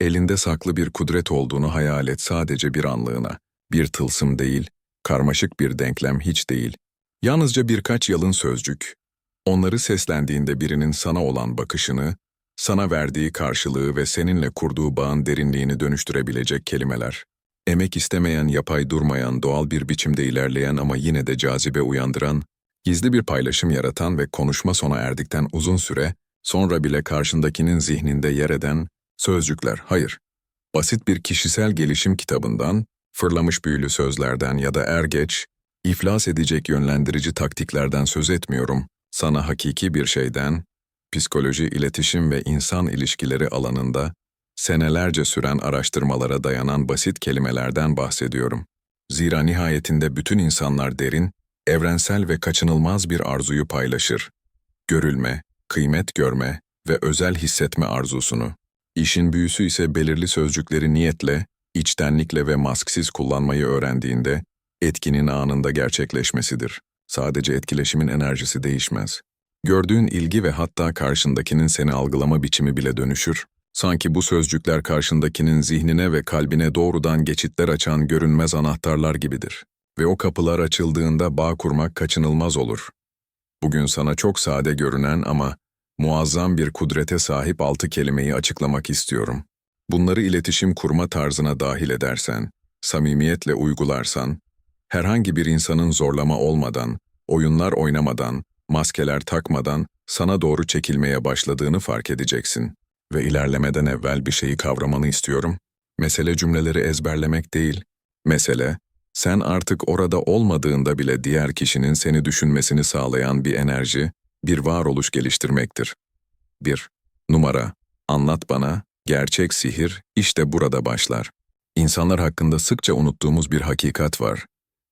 Elinde saklı bir kudret olduğunu hayal et sadece bir anlığına. Bir tılsım değil, karmaşık bir denklem hiç değil. Yalnızca birkaç yalın sözcük. Onları seslendiğinde birinin sana olan bakışını, sana verdiği karşılığı ve seninle kurduğu bağın derinliğini dönüştürebilecek kelimeler. Emek istemeyen, yapay durmayan, doğal bir biçimde ilerleyen ama yine de cazibe uyandıran, gizli bir paylaşım yaratan ve konuşma sona erdikten uzun süre, sonra bile karşındakinin zihninde yer eden sözcükler. Hayır, basit bir kişisel gelişim kitabından, fırlamış büyülü sözlerden ya da er geç, iflas edecek yönlendirici taktiklerden söz etmiyorum. Sana hakiki bir şeyden, psikoloji, iletişim ve insan ilişkileri alanında senelerce süren araştırmalara dayanan basit kelimelerden bahsediyorum. Zira nihayetinde bütün insanlar derin, evrensel ve kaçınılmaz bir arzuyu paylaşır. Görülme, kıymet görme ve özel hissetme arzusunu. İşin büyüsü ise belirli sözcükleri niyetle, içtenlikle ve masksiz kullanmayı öğrendiğinde, etkinin anında gerçekleşmesidir. Sadece etkileşimin enerjisi değişmez. Gördüğün ilgi ve hatta karşındakinin seni algılama biçimi bile dönüşür. Sanki bu sözcükler karşındakinin zihnine ve kalbine doğrudan geçitler açan görünmez anahtarlar gibidir. Ve o kapılar açıldığında bağ kurmak kaçınılmaz olur. Bugün sana çok sade görünen ama muazzam bir kudrete sahip altı kelimeyi açıklamak istiyorum. Bunları iletişim kurma tarzına dahil edersen, samimiyetle uygularsan, herhangi bir insanın zorlama olmadan, oyunlar oynamadan, maskeler takmadan sana doğru çekilmeye başladığını fark edeceksin. Ve ilerlemeden evvel bir şeyi kavramanı istiyorum. Mesele cümleleri ezberlemek değil. Mesele, sen artık orada olmadığında bile diğer kişinin seni düşünmesini sağlayan bir enerji, bir varoluş geliştirmektir. 1. Numara. Anlat bana, gerçek sihir işte burada başlar. İnsanlar hakkında sıkça unuttuğumuz bir hakikat var.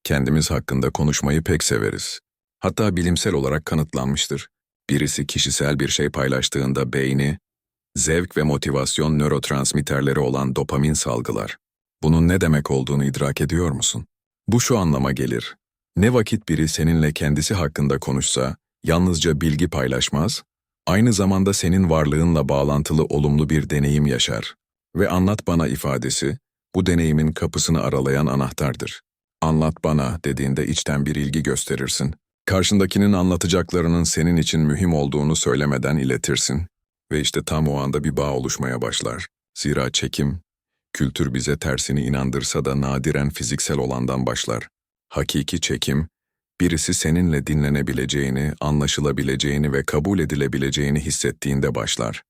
Kendimiz hakkında konuşmayı pek severiz. Hatta bilimsel olarak kanıtlanmıştır. Birisi kişisel bir şey paylaştığında beyni, zevk ve motivasyon nörotransmitterleri olan dopamin salgılar. Bunun ne demek olduğunu idrak ediyor musun? Bu şu anlama gelir. Ne vakit biri seninle kendisi hakkında konuşsa, yalnızca bilgi paylaşmaz, aynı zamanda senin varlığınla bağlantılı olumlu bir deneyim yaşar. Ve anlat bana ifadesi, bu deneyimin kapısını aralayan anahtardır. Anlat bana dediğinde içten bir ilgi gösterirsin. Karşındakinin anlatacaklarının senin için mühim olduğunu söylemeden iletirsin. Ve işte tam o anda bir bağ oluşmaya başlar. Zira çekim, kültür bize tersini inandırsa da nadiren fiziksel olandan başlar. Hakiki çekim, birisi seninle dinlenebileceğini, anlaşılabileceğini ve kabul edilebileceğini hissettiğinde başlar.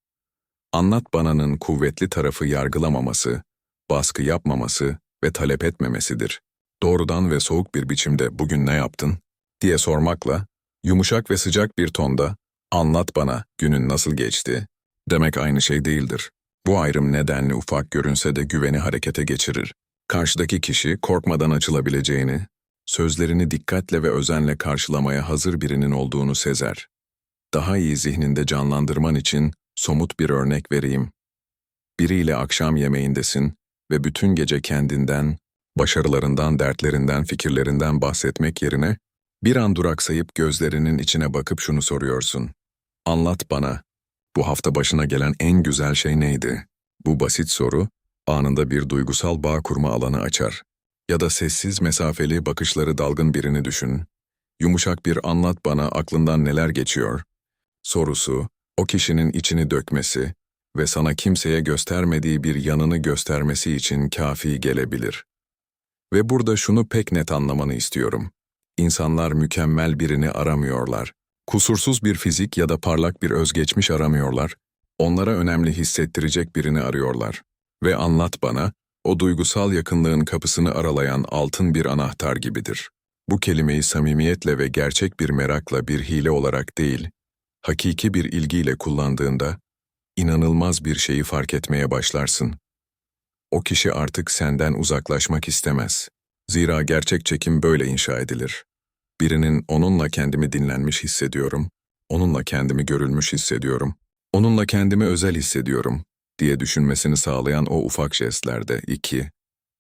Anlat bananın kuvvetli tarafı yargılamaması, baskı yapmaması ve talep etmemesidir. Doğrudan ve soğuk bir biçimde bugün ne yaptın diye sormakla, yumuşak ve sıcak bir tonda anlat bana günün nasıl geçti demek aynı şey değildir. Bu ayrım nedenli ufak görünse de güveni harekete geçirir. Karşıdaki kişi korkmadan açılabileceğini, sözlerini dikkatle ve özenle karşılamaya hazır birinin olduğunu sezer. Daha iyi zihninde canlandırman için somut bir örnek vereyim. Biriyle akşam yemeğindesin ve bütün gece kendinden, başarılarından, dertlerinden, fikirlerinden bahsetmek yerine bir an duraksayıp gözlerinin içine bakıp şunu soruyorsun. Anlat bana, bu hafta başına gelen en güzel şey neydi? Bu basit soru, anında bir duygusal bağ kurma alanı açar. Ya da sessiz, mesafeli, bakışları dalgın birini düşün. Yumuşak bir anlat bana aklından neler geçiyor. Sorusu, o kişinin içini dökmesi ve sana kimseye göstermediği bir yanını göstermesi için kafi gelebilir. Ve burada şunu pek net anlamanı istiyorum. İnsanlar mükemmel birini aramıyorlar. Kusursuz bir fizik ya da parlak bir özgeçmiş aramıyorlar. Onlara önemli hissettirecek birini arıyorlar. Ve anlat bana, o duygusal yakınlığın kapısını aralayan altın bir anahtar gibidir. Bu kelimeyi samimiyetle ve gerçek bir merakla bir hile olarak değil, hakiki bir ilgiyle kullandığında, inanılmaz bir şeyi fark etmeye başlarsın. O kişi artık senden uzaklaşmak istemez. Zira gerçek çekim böyle inşa edilir. Birinin onunla kendimi dinlenmiş hissediyorum, onunla kendimi görülmüş hissediyorum, onunla kendimi özel hissediyorum diye düşünmesini sağlayan o ufak jestlerde iki.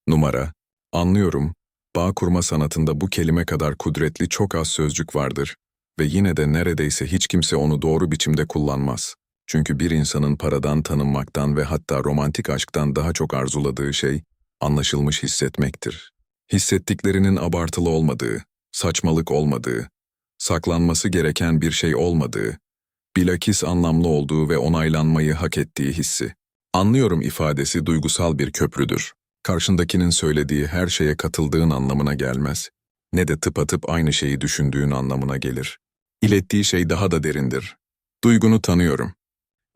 Numara, anlıyorum, bağ kurma sanatında bu kelime kadar kudretli çok az sözcük vardır ve yine de neredeyse hiç kimse onu doğru biçimde kullanmaz. Çünkü bir insanın paradan, tanınmaktan ve hatta romantik aşktan daha çok arzuladığı şey, anlaşılmış hissetmektir. Hissettiklerinin abartılı olmadığı, saçmalık olmadığı, saklanması gereken bir şey olmadığı, bilakis anlamlı olduğu ve onaylanmayı hak ettiği hissi. Anlıyorum ifadesi duygusal bir köprüdür. Karşındakinin söylediği her şeye katıldığın anlamına gelmez. Ne de tıpatıp aynı şeyi düşündüğün anlamına gelir. İlettiği şey daha da derindir. Duygunu tanıyorum.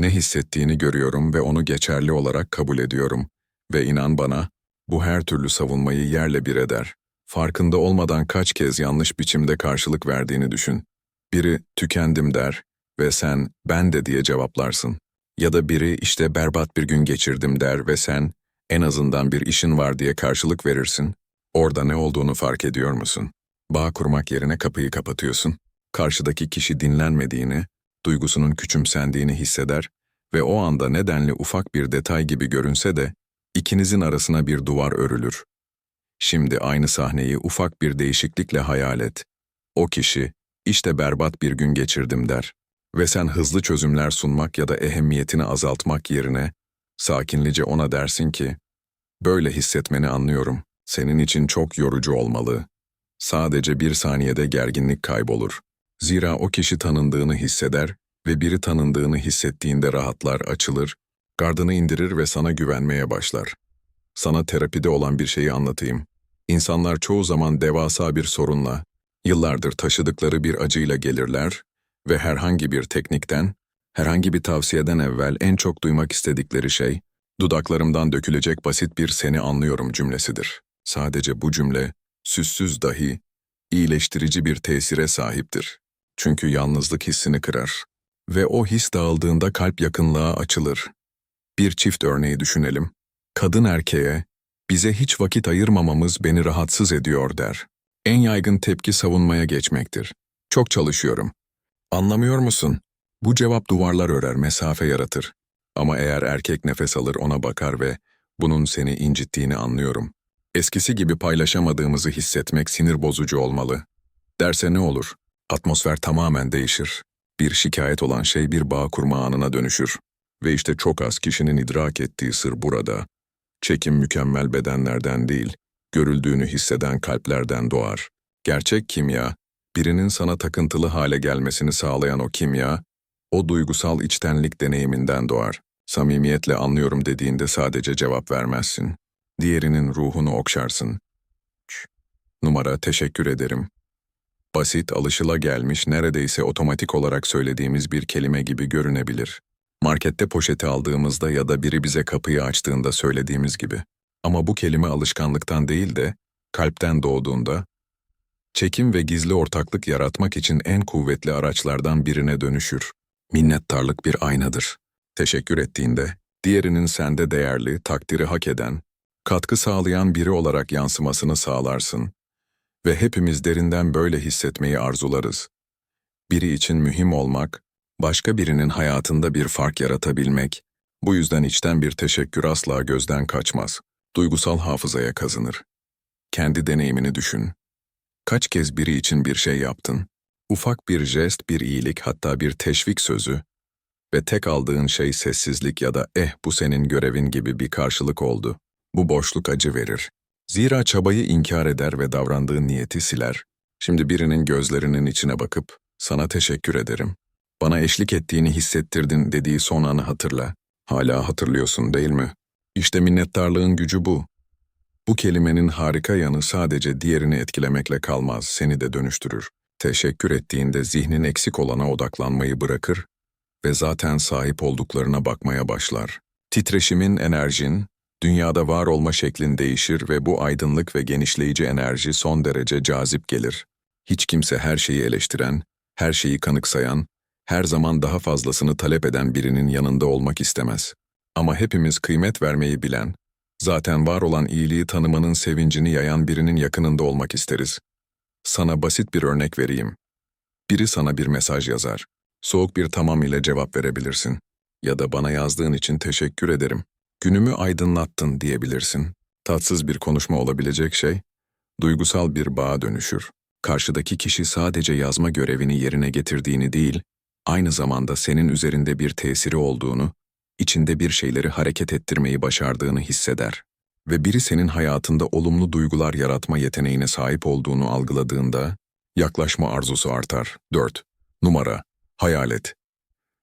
Ne hissettiğini görüyorum ve onu geçerli olarak kabul ediyorum. Ve inan bana, bu her türlü savunmayı yerle bir eder. Farkında olmadan kaç kez yanlış biçimde karşılık verdiğini düşün. Biri tükendim der ve sen ben de diye cevaplarsın. Ya da biri işte berbat bir gün geçirdim der ve sen en azından bir işin var diye karşılık verirsin. Orada ne olduğunu fark ediyor musun? Bağ kurmak yerine kapıyı kapatıyorsun. Karşıdaki kişi dinlenmediğini, duygusunun küçümsendiğini hisseder ve o anda nedenli ufak bir detay gibi görünse de ikinizin arasına bir duvar örülür. Şimdi aynı sahneyi ufak bir değişiklikle hayal et. O kişi, işte berbat bir gün geçirdim der ve sen hızlı çözümler sunmak ya da ehemmiyetini azaltmak yerine sakinlice ona dersin ki, böyle hissetmeni anlıyorum, senin için çok yorucu olmalı. Sadece bir saniyede gerginlik kaybolur. Zira o kişi tanındığını hisseder ve biri tanındığını hissettiğinde rahatlar, açılır, gardını indirir ve sana güvenmeye başlar. Sana terapide olan bir şeyi anlatayım. İnsanlar çoğu zaman devasa bir sorunla, yıllardır taşıdıkları bir acıyla gelirler ve herhangi bir teknikten, herhangi bir tavsiyeden evvel en çok duymak istedikleri şey, dudaklarımdan dökülecek basit bir seni anlıyorum cümlesidir. Sadece bu cümle, süssüz dahi, iyileştirici bir tesire sahiptir. Çünkü yalnızlık hissini kırar. Ve o his dağıldığında kalp yakınlığa açılır. Bir çift örneği düşünelim. Kadın erkeğe, bize hiç vakit ayırmamamız beni rahatsız ediyor der. En yaygın tepki savunmaya geçmektir. Çok çalışıyorum. Anlamıyor musun? Bu cevap duvarlar örer, mesafe yaratır. Ama eğer erkek nefes alır ona bakar ve bunun seni incittiğini anlıyorum. Eskisi gibi paylaşamadığımızı hissetmek sinir bozucu olmalı. Derse ne olur? Atmosfer tamamen değişir. Bir şikayet olan şey bir bağ kurma anına dönüşür. Ve işte çok az kişinin idrak ettiği sır burada. Çekim mükemmel bedenlerden değil, görüldüğünü hisseden kalplerden doğar. Gerçek kimya, birinin sana takıntılı hale gelmesini sağlayan o kimya, o duygusal içtenlik deneyiminden doğar. Samimiyetle anlıyorum dediğinde sadece cevap vermezsin. Diğerinin ruhunu okşarsın. Numara teşekkür ederim. Basit, alışılagelmiş, neredeyse otomatik olarak söylediğimiz bir kelime gibi görünebilir. Markette poşeti aldığımızda ya da biri bize kapıyı açtığında söylediğimiz gibi. Ama bu kelime alışkanlıktan değil de kalpten doğduğunda, çekim ve gizli ortaklık yaratmak için en kuvvetli araçlardan birine dönüşür. Minnettarlık bir aynadır. Teşekkür ettiğinde, diğerinin sende değerli, takdiri hak eden, katkı sağlayan biri olarak yansımasını sağlarsın. Ve hepimiz derinden böyle hissetmeyi arzularız. Biri için mühim olmak, başka birinin hayatında bir fark yaratabilmek, bu yüzden içten bir teşekkür asla gözden kaçmaz. Duygusal hafızaya kazınır. Kendi deneyimini düşün. Kaç kez biri için bir şey yaptın? Ufak bir jest, bir iyilik, hatta bir teşvik sözü ve tek aldığın şey sessizlik ya da eh bu senin görevin gibi bir karşılık oldu. Bu boşluk acı verir. Zira çabayı inkar eder ve davrandığı niyeti siler. Şimdi birinin gözlerinin içine bakıp, sana teşekkür ederim. Bana eşlik ettiğini hissettirdin dediği son anı hatırla. Hala hatırlıyorsun değil mi? İşte minnettarlığın gücü bu. Bu kelimenin harika yanı sadece diğerini etkilemekle kalmaz, seni de dönüştürür. Teşekkür ettiğinde zihnin eksik olana odaklanmayı bırakır ve zaten sahip olduklarına bakmaya başlar. Titreşimin, enerjin, dünyada var olma şeklin değişir ve bu aydınlık ve genişleyici enerji son derece cazip gelir. Hiç kimse her şeyi eleştiren, her şeyi kanıksayan, her zaman daha fazlasını talep eden birinin yanında olmak istemez. Ama hepimiz kıymet vermeyi bilen, zaten var olan iyiliği tanımanın sevincini yayan birinin yakınında olmak isteriz. Sana basit bir örnek vereyim. Biri sana bir mesaj yazar. Soğuk bir tamam ile cevap verebilirsin. Ya da bana yazdığın için teşekkür ederim. Günümü aydınlattın diyebilirsin. Tatsız bir konuşma olabilecek şey, duygusal bir bağa dönüşür. Karşıdaki kişi sadece yazma görevini yerine getirdiğini değil, aynı zamanda senin üzerinde bir tesiri olduğunu, içinde bir şeyleri hareket ettirmeyi başardığını hisseder. Ve biri senin hayatında olumlu duygular yaratma yeteneğine sahip olduğunu algıladığında, yaklaşma arzusu artar. 4. Numara, hayalet.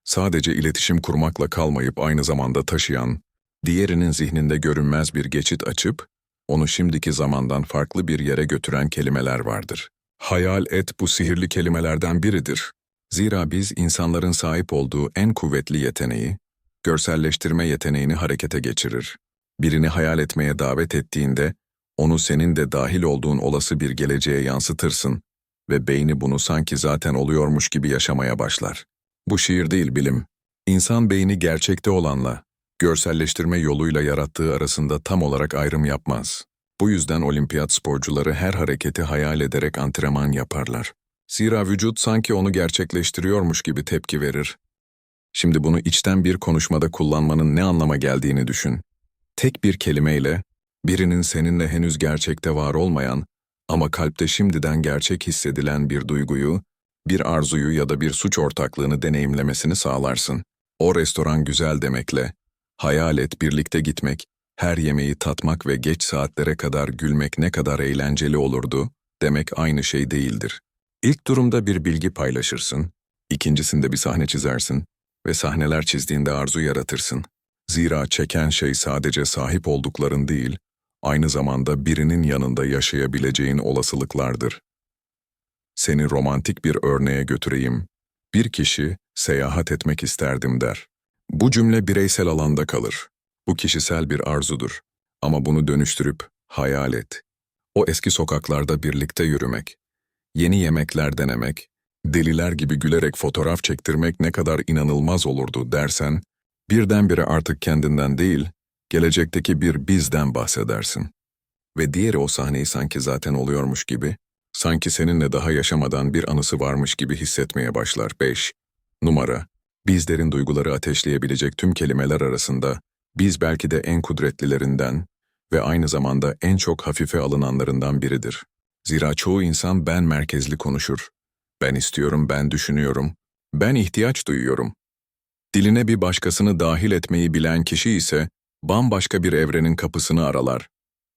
Sadece iletişim kurmakla kalmayıp aynı zamanda taşıyan, diğerinin zihninde görünmez bir geçit açıp, onu şimdiki zamandan farklı bir yere götüren kelimeler vardır. Hayal et bu sihirli kelimelerden biridir. Zira biz insanların sahip olduğu en kuvvetli yeteneği, görselleştirme yeteneğini harekete geçirir. Birini hayal etmeye davet ettiğinde, onu senin de dahil olduğun olası bir geleceğe yansıtırsın ve beyni bunu sanki zaten oluyormuş gibi yaşamaya başlar. Bu şiir değil bilim. İnsan beyni gerçekte olanla, görselleştirme yoluyla yarattığı arasında tam olarak ayrım yapmaz. Bu yüzden olimpiyat sporcuları her hareketi hayal ederek antrenman yaparlar. Zira vücut sanki onu gerçekleştiriyormuş gibi tepki verir. Şimdi bunu içten bir konuşmada kullanmanın ne anlama geldiğini düşün. Tek bir kelimeyle, birinin seninle henüz gerçekte var olmayan ama kalpte şimdiden gerçek hissedilen bir duyguyu, bir arzuyu ya da bir suç ortaklığını deneyimlemesini sağlarsın. O restoran güzel demekle, hayal et birlikte gitmek, her yemeği tatmak ve geç saatlere kadar gülmek ne kadar eğlenceli olurdu demek aynı şey değildir. İlk durumda bir bilgi paylaşırsın, ikincisinde bir sahne çizersin ve sahneler çizdiğinde arzu yaratırsın. Zira çeken şey sadece sahip oldukların değil, aynı zamanda birinin yanında yaşayabileceğin olasılıklardır. Seni romantik bir örneğe götüreyim. Bir kişi seyahat etmek isterdim der. Bu cümle bireysel alanda kalır. Bu kişisel bir arzudur. Ama bunu dönüştürüp hayal et. O eski sokaklarda birlikte yürümek, yeni yemekler denemek, deliler gibi gülerek fotoğraf çektirmek ne kadar inanılmaz olurdu dersen, birdenbire artık kendinden değil, gelecekteki bir bizden bahsedersin. Ve diğeri o sahneyi sanki zaten oluyormuş gibi, sanki seninle daha yaşamadan bir anısı varmış gibi hissetmeye başlar. 5. Numara, bizlerin duyguları ateşleyebilecek tüm kelimeler arasında, biz belki de en kudretlilerinden ve aynı zamanda en çok hafife alınanlarından biridir. Zira çoğu insan ben merkezli konuşur. Ben istiyorum, ben düşünüyorum, ben ihtiyaç duyuyorum. Diline bir başkasını dahil etmeyi bilen kişi ise bambaşka bir evrenin kapısını aralar.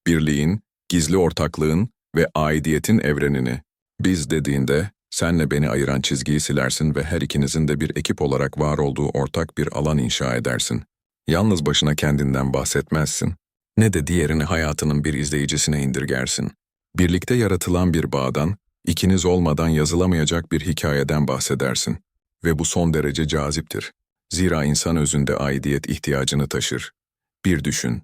Birliğin, gizli ortaklığın ve aidiyetin evrenini. Biz dediğinde senle beni ayıran çizgiyi silersin ve her ikinizin de bir ekip olarak var olduğu ortak bir alan inşa edersin. Yalnız başına kendinden bahsetmezsin. Ne de diğerini hayatının bir izleyicisine indirgersin. Birlikte yaratılan bir bağdan, ikiniz olmadan yazılamayacak bir hikayeden bahsedersin. Ve bu son derece caziptir. Zira insan özünde aidiyet ihtiyacını taşır. Bir düşün.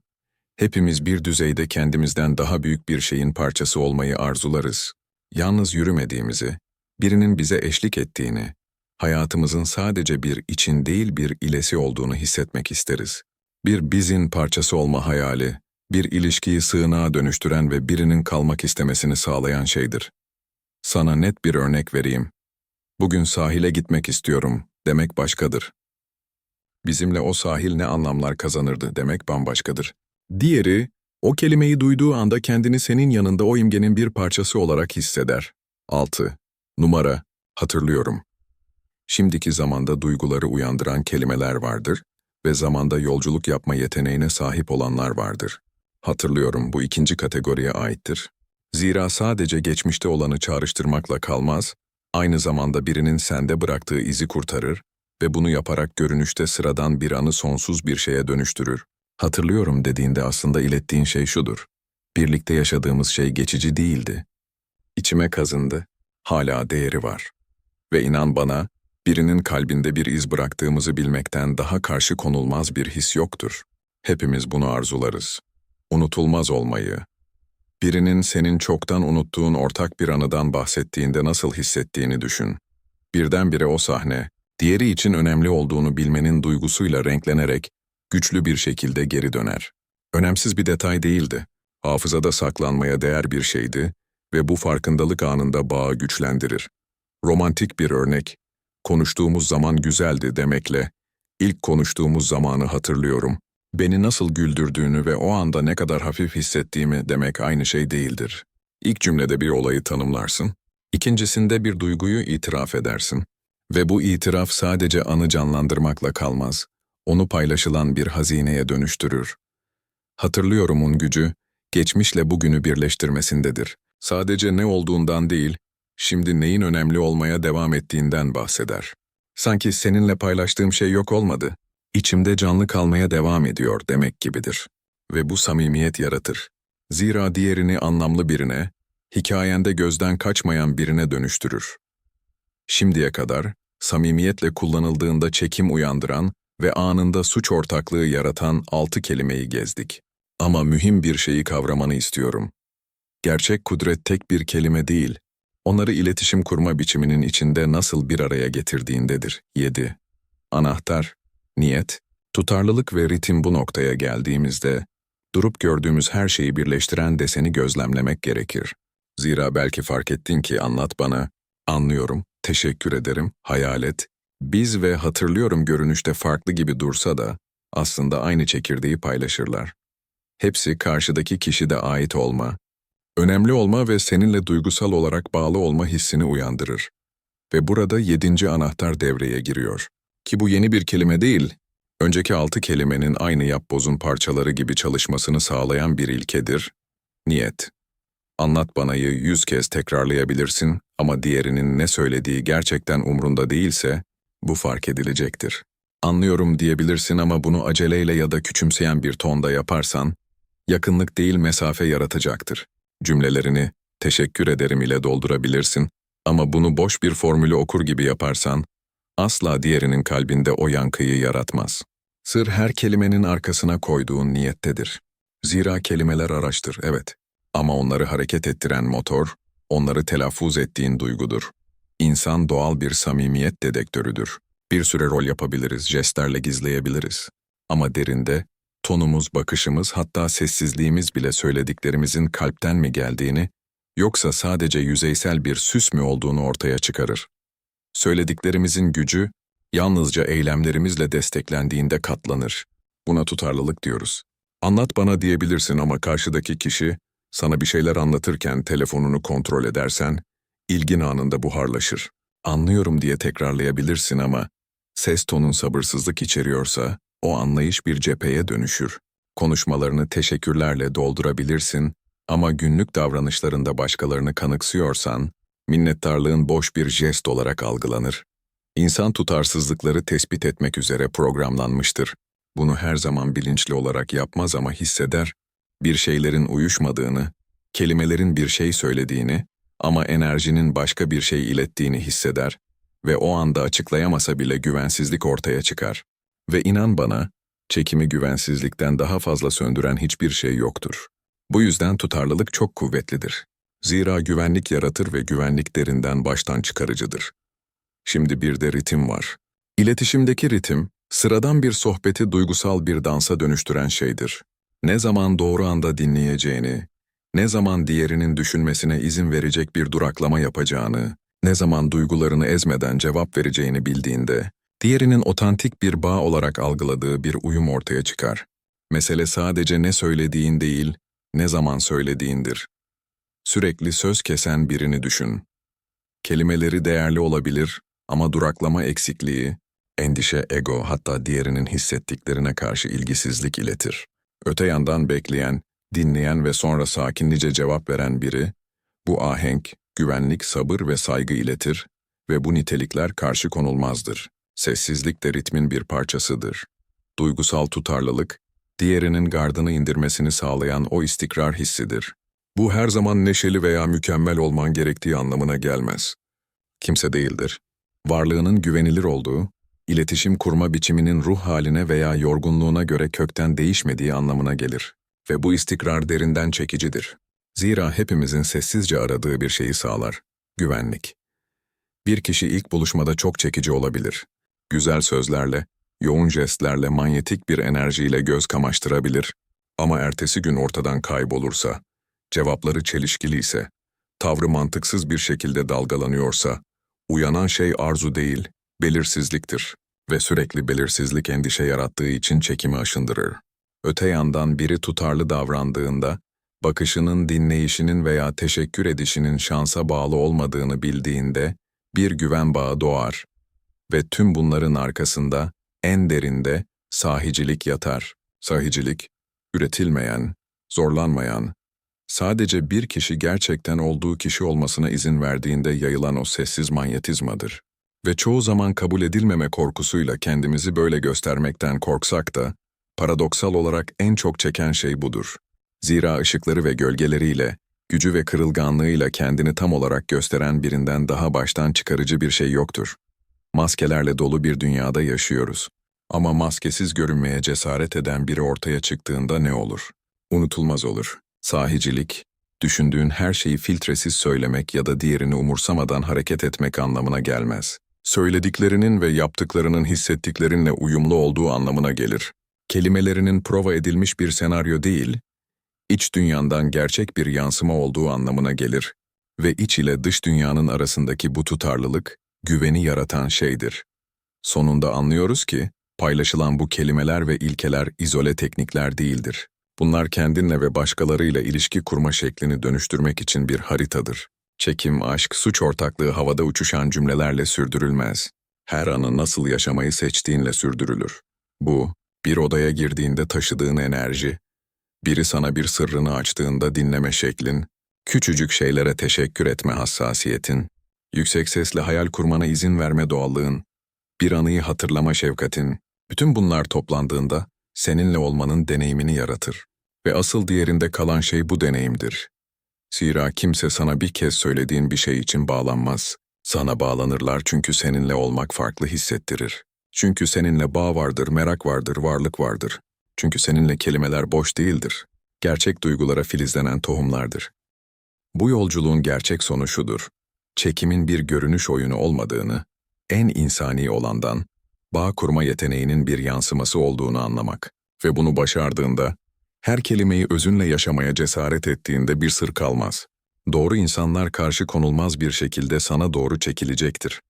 Hepimiz bir düzeyde kendimizden daha büyük bir şeyin parçası olmayı arzularız. Yalnız yürümediğimizi, birinin bize eşlik ettiğini, hayatımızın sadece bir için değil bir ilesi olduğunu hissetmek isteriz. Bir bizin parçası olma hayali, bir ilişkiyi sığınağa dönüştüren ve birinin kalmak istemesini sağlayan şeydir. Sana net bir örnek vereyim. Bugün sahile gitmek istiyorum demek başkadır. Bizimle o sahil ne anlamlar kazanırdı demek bambaşkadır. Diğeri, o kelimeyi duyduğu anda kendini senin yanında o imgenin bir parçası olarak hisseder. 6. Numara, hatırlıyorum. Şimdiki zamanda duyguları uyandıran kelimeler vardır ve zamanda yolculuk yapma yeteneğine sahip olanlar vardır. Hatırlıyorum bu ikinci kategoriye aittir. Zira sadece geçmişte olanı çağrıştırmakla kalmaz, aynı zamanda birinin sende bıraktığı izi kurtarır ve bunu yaparak görünüşte sıradan bir anı sonsuz bir şeye dönüştürür. Hatırlıyorum dediğinde aslında ilettiğin şey şudur. Birlikte yaşadığımız şey geçici değildi. İçime kazındı. Hala değeri var. Ve inan bana, birinin kalbinde bir iz bıraktığımızı bilmekten daha karşı konulmaz bir his yoktur. Hepimiz bunu arzularız. Unutulmaz olmayı. Birinin senin çoktan unuttuğun ortak bir anıdan bahsettiğinde nasıl hissettiğini düşün. Birdenbire o sahne, diğeri için önemli olduğunu bilmenin duygusuyla renklenerek güçlü bir şekilde geri döner. Önemsiz bir detay değildi. Hafızada saklanmaya değer bir şeydi ve bu farkındalık anında bağı güçlendirir. Romantik bir örnek, konuştuğumuz zaman güzeldi demekle, ilk konuştuğumuz zamanı hatırlıyorum, beni nasıl güldürdüğünü ve o anda ne kadar hafif hissettiğimi demek aynı şey değildir. İlk cümlede bir olayı tanımlarsın, ikincisinde bir duyguyu itiraf edersin Ve bu itiraf sadece anı canlandırmakla kalmaz, onu paylaşılan bir hazineye dönüştürür. Hatırlıyorumun gücü, geçmişle bugünü birleştirmesindedir. Sadece ne olduğundan değil, şimdi neyin önemli olmaya devam ettiğinden bahseder. Sanki seninle paylaştığım şey yok olmadı, içimde canlı kalmaya devam ediyor demek gibidir. Ve bu samimiyet yaratır. Zira diğerini anlamlı birine, hikayende gözden kaçmayan birine dönüştürür. Şimdiye kadar, samimiyetle kullanıldığında çekim uyandıran ve anında suç ortaklığı yaratan altı kelimeyi gezdik. Ama mühim bir şeyi kavramanı istiyorum. Gerçek kudret tek bir kelime değil, onları iletişim kurma biçiminin içinde nasıl bir araya getirdiğindedir. 7. Anahtar, niyet, tutarlılık ve ritim bu noktaya geldiğimizde, durup gördüğümüz her şeyi birleştiren deseni gözlemlemek gerekir. Zira belki fark ettin ki anlat bana, anlıyorum, teşekkür ederim, hayal et, biz ve hatırlıyorum görünüşte farklı gibi dursa da aslında aynı çekirdeği paylaşırlar. Hepsi karşıdaki kişide ait olma, önemli olma ve seninle duygusal olarak bağlı olma hissini uyandırır. Ve burada yedinci anahtar devreye giriyor. Ki bu yeni bir kelime değil, önceki altı kelimenin aynı yapbozun parçaları gibi çalışmasını sağlayan bir ilkedir. Niyet. Anlat banayı yüz kez tekrarlayabilirsin ama diğerinin ne söylediği gerçekten umrunda değilse, bu fark edilecektir. Anlıyorum diyebilirsin ama bunu aceleyle ya da küçümseyen bir tonda yaparsan, yakınlık değil mesafe yaratacaktır. Cümlelerini teşekkür ederim ile doldurabilirsin ama bunu boş bir formülü okur gibi yaparsan, asla diğerinin kalbinde o yankıyı yaratmaz. Sır her kelimenin arkasına koyduğun niyettedir. Zira kelimeler araçtır, evet. Ama onları hareket ettiren motor, onları telaffuz ettiğin duygudur. İnsan doğal bir samimiyet dedektörüdür. Bir süre rol yapabiliriz, jestlerle gizleyebiliriz. Ama derinde, tonumuz, bakışımız hatta sessizliğimiz bile söylediklerimizin kalpten mi geldiğini, yoksa sadece yüzeysel bir süs mü olduğunu ortaya çıkarır. Söylediklerimizin gücü, yalnızca eylemlerimizle desteklendiğinde katlanır. Buna tutarlılık diyoruz. Anlat bana diyebilirsin ama karşıdaki kişi, sana bir şeyler anlatırken telefonunu kontrol edersen, ilgin anında buharlaşır. Anlıyorum diye tekrarlayabilirsin ama ses tonun sabırsızlık içeriyorsa o anlayış bir cepheye dönüşür. Konuşmalarını teşekkürlerle doldurabilirsin ama günlük davranışlarında başkalarını kanıksıyorsan minnettarlığın boş bir jest olarak algılanır. İnsan tutarsızlıkları tespit etmek üzere programlanmıştır. Bunu her zaman bilinçli olarak yapmaz ama hisseder. Bir şeylerin uyuşmadığını, kelimelerin bir şey söylediğini ama enerjinin başka bir şey ilettiğini hisseder ve o anda açıklayamasa bile güvensizlik ortaya çıkar. Ve inan bana, çekimi güvensizlikten daha fazla söndüren hiçbir şey yoktur. Bu yüzden tutarlılık çok kuvvetlidir. Zira güvenlik yaratır ve güvenlik derinden baştan çıkarıcıdır. Şimdi bir de ritim var. İletişimdeki ritim, sıradan bir sohbeti duygusal bir dansa dönüştüren şeydir. Ne zaman doğru anda dinleyeceğini, ne zaman diğerinin düşünmesine izin verecek bir duraklama yapacağını, ne zaman duygularını ezmeden cevap vereceğini bildiğinde, diğerinin otantik bir bağ olarak algıladığı bir uyum ortaya çıkar. Mesele sadece ne söylediğin değil, ne zaman söylediğindir. Sürekli söz kesen birini düşün. Kelimeleri değerli olabilir ama duraklama eksikliği, endişe, ego hatta diğerinin hissettiklerine karşı ilgisizlik iletir. Öte yandan bekleyen, dinleyen ve sonra sakinlice cevap veren biri, bu ahenk, güvenlik, sabır ve saygı iletir ve bu nitelikler karşı konulmazdır. Sessizlik de ritmin bir parçasıdır. Duygusal tutarlılık, diğerinin gardını indirmesini sağlayan o istikrar hissidir. Bu her zaman neşeli veya mükemmel olman gerektiği anlamına gelmez. Kimse değildir. Varlığının güvenilir olduğu, iletişim kurma biçiminin ruh haline veya yorgunluğuna göre kökten değişmediği anlamına gelir. Ve bu istikrar derinden çekicidir. Zira hepimizin sessizce aradığı bir şeyi sağlar. Güvenlik. Bir kişi ilk buluşmada çok çekici olabilir. Güzel sözlerle, yoğun jestlerle, manyetik bir enerjiyle göz kamaştırabilir. Ama ertesi gün ortadan kaybolursa, cevapları çelişkili ise, tavrı mantıksız bir şekilde dalgalanıyorsa, uyanan şey arzu değil, belirsizliktir ve sürekli belirsizlik endişe yarattığı için çekimi aşındırır. Öte yandan biri tutarlı davrandığında, bakışının, dinleyişinin veya teşekkür edişinin şansa bağlı olmadığını bildiğinde bir güven bağı doğar Ve tüm bunların arkasında, en derinde sahicilik yatar. Sahicilik, üretilmeyen, zorlanmayan, sadece bir kişi gerçekten olduğu kişi olmasına izin verdiğinde yayılan o sessiz manyetizmadır. Ve çoğu zaman kabul edilmeme korkusuyla kendimizi böyle göstermekten korksak da, paradoksal olarak en çok çeken şey budur. Zira ışıkları ve gölgeleriyle, gücü ve kırılganlığıyla kendini tam olarak gösteren birinden daha baştan çıkarıcı bir şey yoktur. Maskelerle dolu bir dünyada yaşıyoruz. Ama maskesiz görünmeye cesaret eden biri ortaya çıktığında ne olur? Unutulmaz olur. Sahicilik, düşündüğün her şeyi filtresiz söylemek ya da diğerini umursamadan hareket etmek anlamına gelmez. Söylediklerinin ve yaptıklarının hissettiklerinle uyumlu olduğu anlamına gelir. Kelimelerinin prova edilmiş bir senaryo değil, iç dünyandan gerçek bir yansıma olduğu anlamına gelir ve iç ile dış dünyanın arasındaki bu tutarlılık, güveni yaratan şeydir. Sonunda anlıyoruz ki, paylaşılan bu kelimeler ve ilkeler izole teknikler değildir. Bunlar kendinle ve başkalarıyla ilişki kurma şeklini dönüştürmek için bir haritadır. Çekim, aşk, suç ortaklığı havada uçuşan cümlelerle sürdürülmez. Her anı nasıl yaşamayı seçtiğinle sürdürülür. Bu, bir odaya girdiğinde taşıdığın enerji, biri sana bir sırrını açtığında dinleme şeklin, küçücük şeylere teşekkür etme hassasiyetin, yüksek sesle hayal kurmana izin verme doğallığın, bir anıyı hatırlama şefkatin, bütün bunlar toplandığında seninle olmanın deneyimini yaratır. Ve asıl diğerinde kalan şey bu deneyimdir. Zira kimse sana bir kez söylediğin bir şey için bağlanmaz. Sana bağlanırlar çünkü seninle olmak farklı hissettirir. Çünkü seninle bağ vardır, merak vardır, varlık vardır. Çünkü seninle kelimeler boş değildir. Gerçek duygulara filizlenen tohumlardır. Bu yolculuğun gerçek sonu şudur. Çekimin bir görünüş oyunu olmadığını, en insani olandan, bağ kurma yeteneğinin bir yansıması olduğunu anlamak ve bunu başardığında, her kelimeyi özünle yaşamaya cesaret ettiğinde bir sır kalmaz. Doğru insanlar karşı konulmaz bir şekilde sana doğru çekilecektir.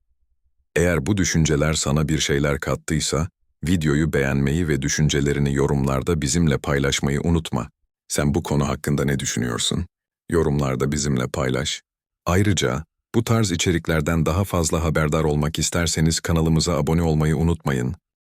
Eğer bu düşünceler sana bir şeyler kattıysa, videoyu beğenmeyi ve düşüncelerini yorumlarda bizimle paylaşmayı unutma. Sen bu konu hakkında ne düşünüyorsun? Yorumlarda bizimle paylaş. Ayrıca, bu tarz içeriklerden daha fazla haberdar olmak isterseniz kanalımıza abone olmayı unutmayın.